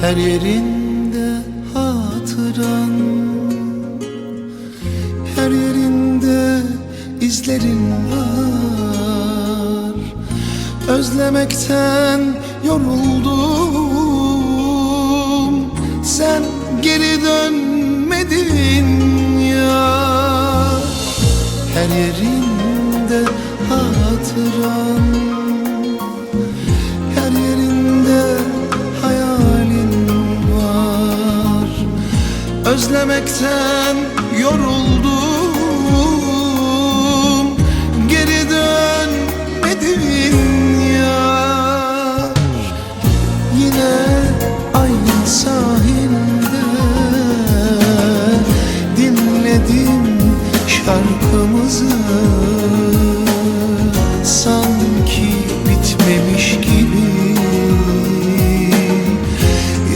Her yerinde hatıran. Her yerinde izlerin var. Özlemekten yoruldum. Sen geri dönmedin ya. Her yerinde hatıran Özlemekten yoruldum. Geri dönmedin yar. Yine aynı sahilde. Dinledim şarkımızı. Sanki bitmemiş gibi.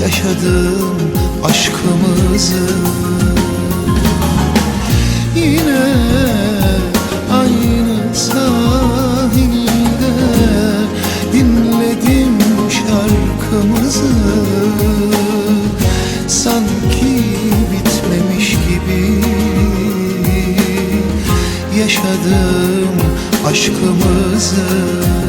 Yaşadım aşkımızı. Yine aynı sahilde dinledim şarkımızı. Sanki bitmemiş gibi yaşadım aşkımızı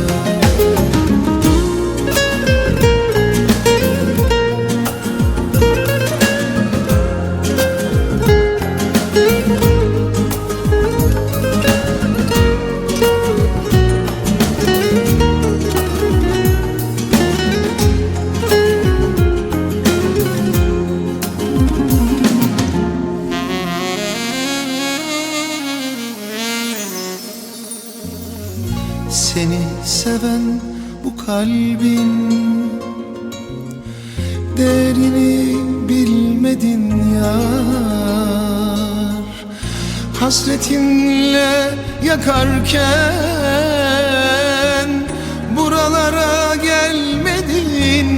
Seni seven bu kalbin. Değerini bilmedin yar. Hasretinle yakarken Buralara gelmedin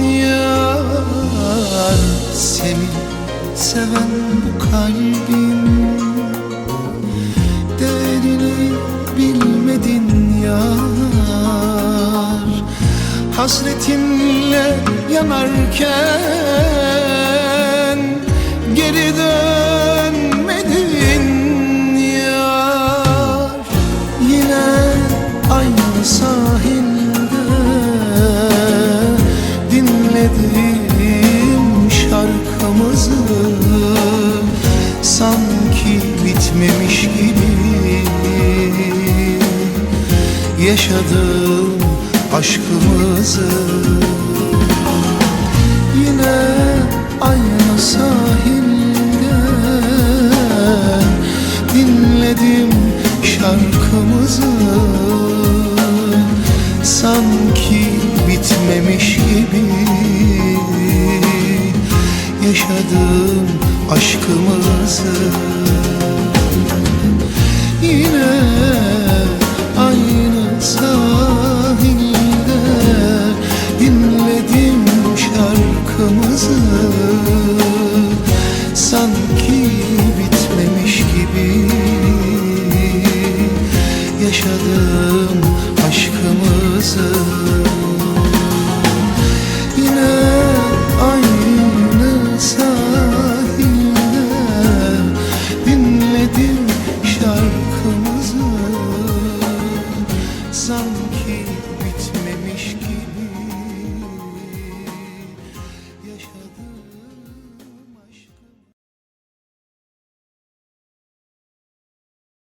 yar. Seni seven Hasretinle yanarken Geri dönmedin yar. Yine aynı sahilde Dinledim şarkımızı Sanki bitmemiş gibi Yaşadım aşkımızı. Yine aynı sahilde Dinledim şarkımızı. Sanki bitmemiş gibi Yaşadım aşkımızı love